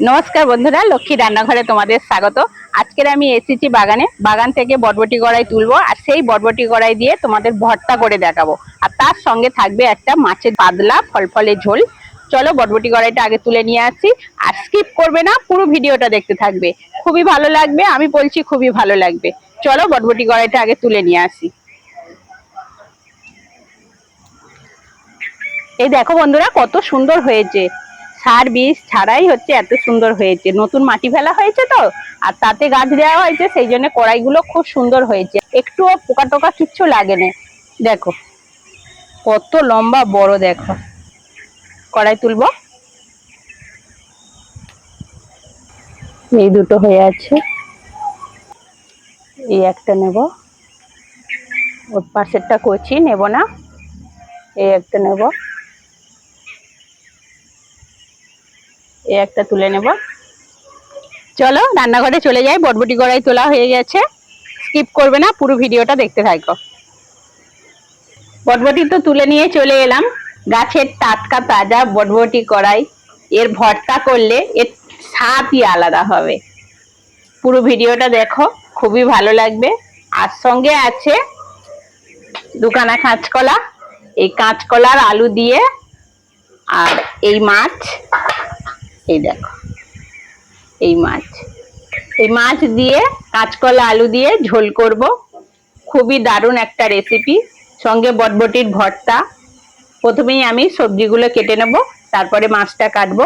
নমস্কার বন্ধুরা, লক্ষ্মী রান্নাঘরে তোমাদের স্বাগত। আজকের আমি এসেছি বাগানে। বাগান থেকে বটবটি গড়াই তুলবো আর সেই বটবটি গড়াই দিয়ে তোমাদের ভর্তা করে দেখাবো। আর তার সঙ্গে থাকবে একটা মাছের পাতলা ফলফলে ঝোল। চলো বটবটি গড়াইটা আগে তুলে নিয়ে আসি। আর স্কিপ করবে না, পুরো ভিডিওটা দেখতে থাকবে। খুবই ভালো লাগবে, আমি বলছি খুবই ভালো লাগবে। চলো বটবটি গড়াইটা আগে তুলে নিয়ে আসি। এই দেখো বন্ধুরা, কত সুন্দর হয়েছে। সার বীজ ছাড়াই হচ্ছে এত সুন্দর হয়েছে। নতুন মাটি ফেলা হয়েছে তো, আর তাতে গাছ দেওয়া হয়েছে, সেই জন্য কড়াইগুলো খুব সুন্দর হয়েছে। একটুও পোকা টোকা কিচ্ছু লাগে না দেখো, কত লম্বা বড় দেখো। কড়াই তুলবো। এই দুটো হয়ে আছে। এই একটা নেব। ওর পাশেরটা কচি নেব না। এই একটা নেব। এই একটা তুলে নেব। চলো, রান্নাঘরে চলে যাই, বটবটি কড়াই তোলা হয়ে গেছে। স্কিপ করবে না, পুরো ভিডিওটা দেখতে থাকো। বটবটি তো তুলে নিয়ে চলে এলাম। গাছের টাটকা তাজা বটবটি কড়াই, এর ভর্তা করলে এর স্বাদই আলাদা হবে। পুরো ভিডিওটা দেখো, খুবই ভালো লাগবে। আর সঙ্গে আছে দুখানা কাঁচকলা। এই কাঁচকলার আলু দিয়ে আর এই মাছ এই দেখো। এই মাছ। এই মাছ দিয়ে কাঁচকলা আলু দিয়ে ঝোল করব। খুবই দারুণ একটা রেসিপি সঙ্গে বটবটির ভর্তা। প্রথমেই আমি সবজিগুলো কেটে নেব, তারপরে মাছটা কাটবো।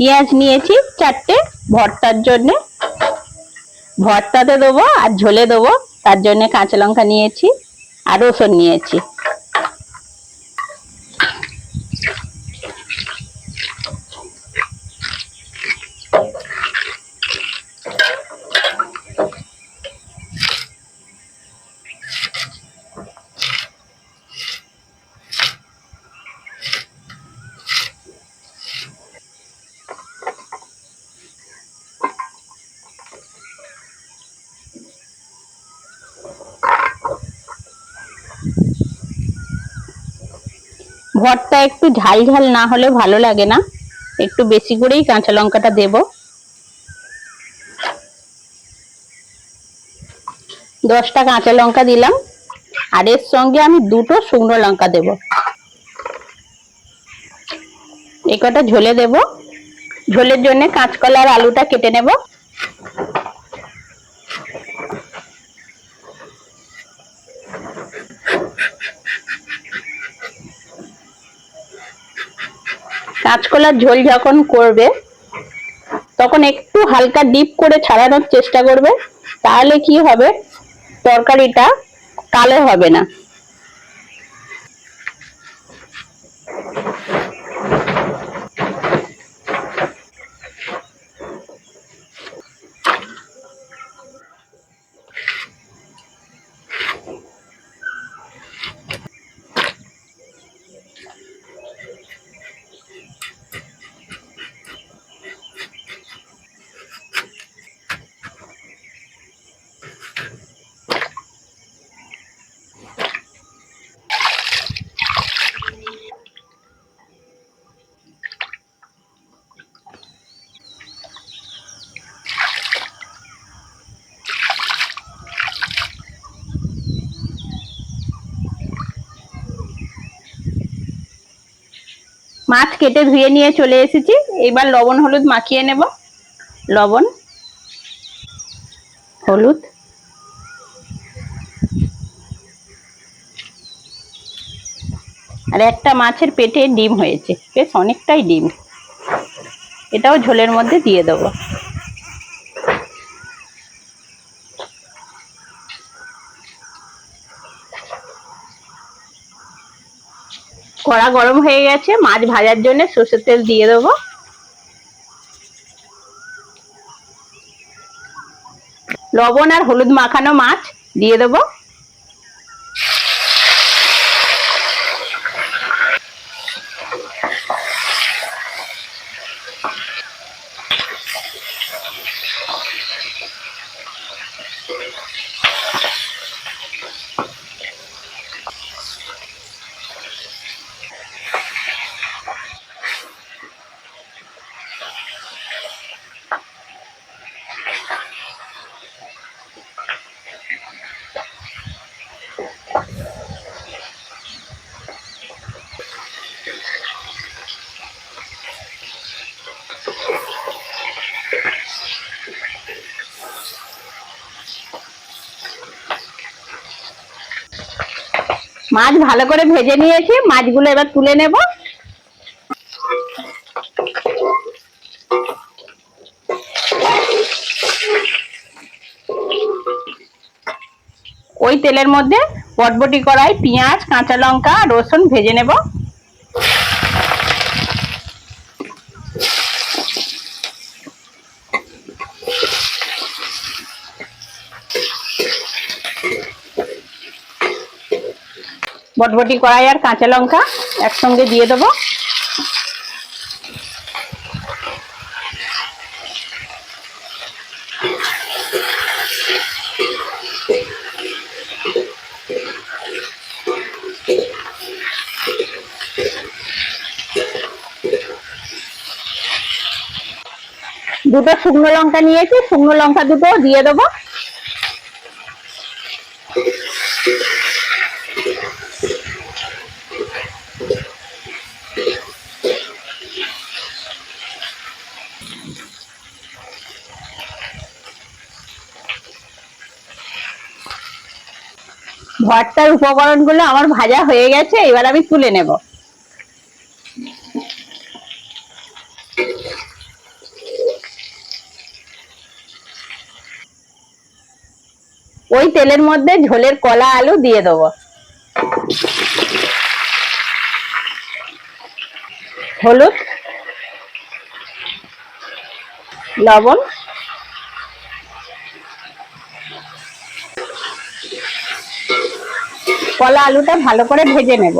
পেঁয়াজ নিয়েছি চারটে ভর্তার জন্যে। ভর্তাতে দেবো আর ঝোলে দেবো, তার জন্য কাঁচা লঙ্কা নিয়েছি আর রসুন নিয়েছি। ভর্তা একটু ঝাল ঝাল না হলে ভালো লাগে না। একটু বেশি করেই কাঁচা লঙ্কাটা দেব। দশটা কাঁচা লঙ্কা দিলাম। আর এর সঙ্গে আমি দুটো শুকনো লঙ্কা দেব। এই কটা ঝোলে দেব। ঝোলের জন্য কাঁচকলা আর আলুটা কেটে নেব। কাঁচকলার ঝোল যখন করবে, তখন একটু হালকা ডিপ করে ছাড়ানোর চেষ্টা করবে, তাহলে কি হবে? তরকারিটা কালো হবে না। মাছ কেটে ধুয়ে নিয়ে চলে এসেছি। এবার লবণ, হলুদ মাখিয়ে নেব। লবণ, হলুদ। আর একটা মাছের পেটে ডিম হয়েছে। বেশ অনেকটাই ডিম। এটাও ঝোলের মধ্যে দিয়ে দেবো। কড়া গরম হয়ে গেছে, মাছ ভাজার জন্য সর্ষের তেল দিয়ে দেবো। লবণ আর হলুদ মাখানো মাছ দিয়ে দেবো। মাছ ভালো করে ভেজে নিয়েছি মাছগুলো এবার তুলে নেব। ওই তেলের মধ্যে বটবটি কড়াই, পেঁয়াজ, কাঁচা লঙ্কা, রসুন ভেজে নেব। বটবটি কড়াই আর কাঁচা লঙ্কা একসঙ্গে দিয়ে দেবো। দুটো শুকনো লঙ্কা নিয়েছি, শুকনো লঙ্কা দুটো দিয়ে দেবো। ভর্তার উপকরণগুলো আমার ভাজা হয়ে গেছে, এবার আমি তুলে নেব ওই তেলের মধ্যে ঝোলের কলা, আলু দিয়ে দেবো। হলুদ, লবণ। কলা, আলুটা ভালো করে ভেজে নেব।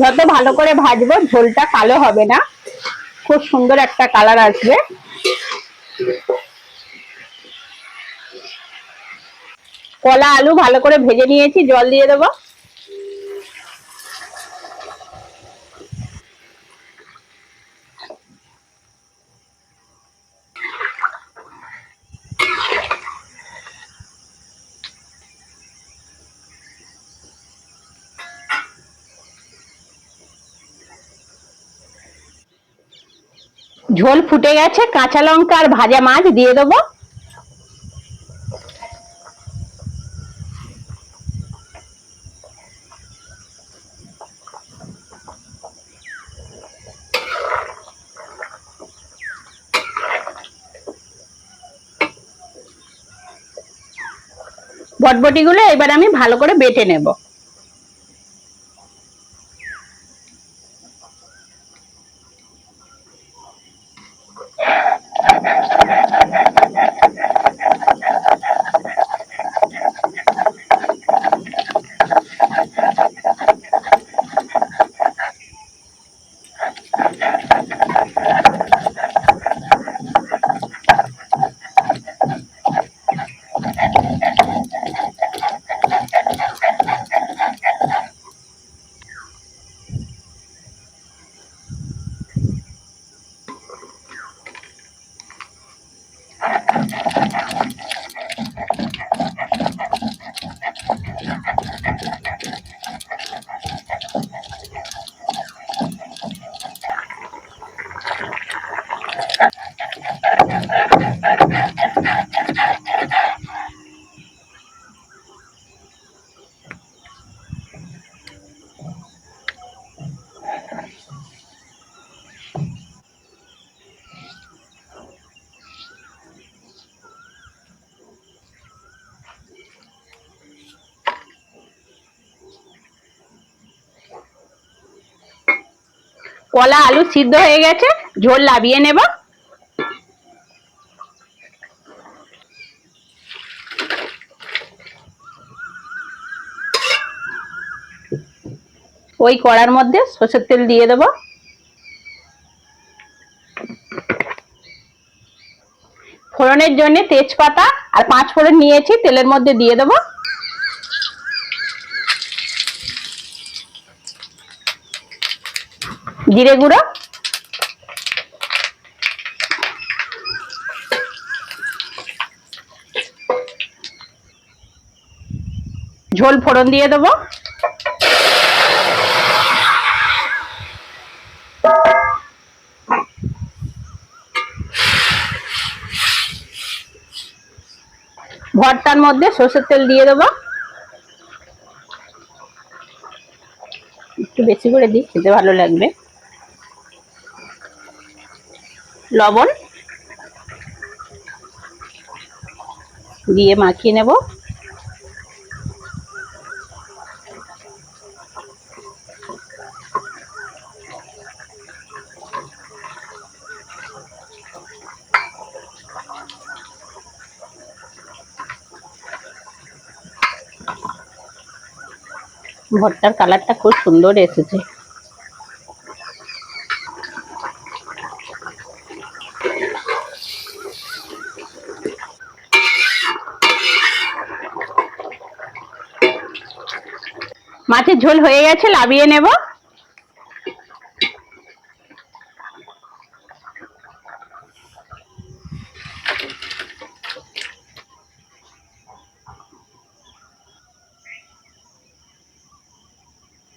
যত ভালো করে ভাজবো, ঝোলটা কালো হবে না। খুব সুন্দর একটা কালার আসবে। কলা আলু ভালো করে ভেজে নিয়েছি, জল দিয়ে দেবো। ঝোল ফুটে গেছে, কাঁচা লঙ্কা আর ভাজা মাছ দিয়ে দেবো। বটবটিগুলো এবার আমি ভালো করে বেটে নেব। কলা, আলু সিদ্ধ হয়ে গেছে, ঝোল লাবিয়ে নেব। ওই কড়ার মধ্যে সর্ষের তেল দিয়ে দেব। ফোড়নের জন্য তেজপাতা আর পাঁচ ফোড়ন নিয়েছি, তেলের মধ্যে দিয়ে দেবো। জিরে গুঁড়ো। ঝোল ফোড়ন দিয়ে দেবো। ভর্তার মধ্যে সর্ষের তেল দিয়ে দেবো। একটু বেশি করে দিই, খেতে ভালো লাগবে। লবণ দিয়ে মাখিয়ে নেব। ভর্তার কালারটা খুব সুন্দর এসেছে মাছের ঝোল হয়ে গেছে লাবিয়ে নেব।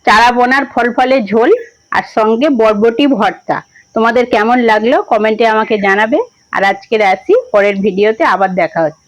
চারা বোনার ফল ফলে ঝোল আর সঙ্গে বরবটি ভর্তা। তোমাদের কেমন লাগল কমেন্টে আমাকে জানাবে। আর আজকের আসি পরের ভিডিওতে আবার দেখা হচ্ছে।